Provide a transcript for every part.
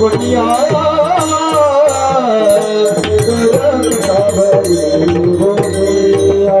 گڈی آ سورو رنگا بھوي گڈی آ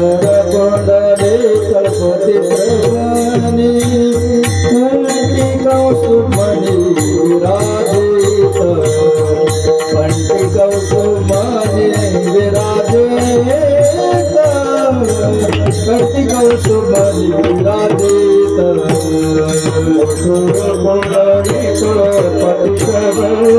मकरकुंडले कल्पति प्रभनि कंठी कौसुमनि विराजित कंठी कौसुमनि विराजित कंठी कौसुमनि विराजित मकरकुंडले कल्पति प्रभनि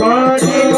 कंठी